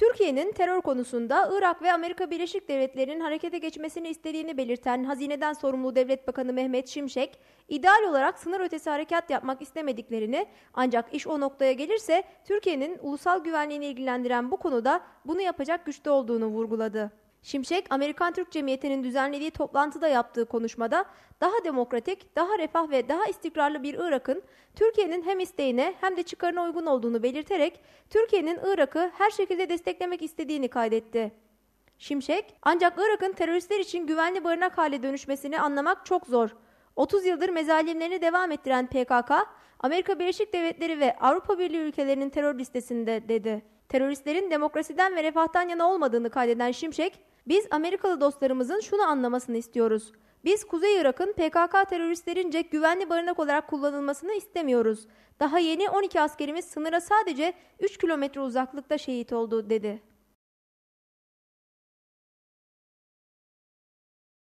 Türkiye'nin terör konusunda Irak ve Amerika Birleşik Devletleri'nin harekete geçmesini istediğini belirten Hazineden sorumlu Devlet Bakanı Mehmet Şimşek, ideal olarak sınır ötesi harekat yapmak istemediklerini ancak iş o noktaya gelirse Türkiye'nin ulusal güvenliğini ilgilendiren bu konuda bunu yapacak güçte olduğunu vurguladı. Şimşek, Amerikan Türk Cemiyeti'nin düzenlediği toplantıda yaptığı konuşmada daha demokratik, daha refah ve daha istikrarlı bir Irak'ın Türkiye'nin hem isteğine hem de çıkarına uygun olduğunu belirterek Türkiye'nin Irak'ı her şekilde desteklemek istediğini kaydetti. Şimşek, ancak Irak'ın teröristler için güvenli barınak hale dönüşmesini anlamak çok zor. 30 yıldır mezalimlerini devam ettiren PKK, Amerika Birleşik Devletleri ve Avrupa Birliği ülkelerinin terör listesinde dedi. Teröristlerin demokrasiden ve refahtan yana olmadığını kaydeden Şimşek, biz Amerikalı dostlarımızın şunu anlamasını istiyoruz. Biz Kuzey Irak'ın PKK teröristlerince güvenli barınak olarak kullanılmasını istemiyoruz. Daha yeni 12 askerimiz sınıra sadece 3 kilometre uzaklıkta şehit oldu dedi.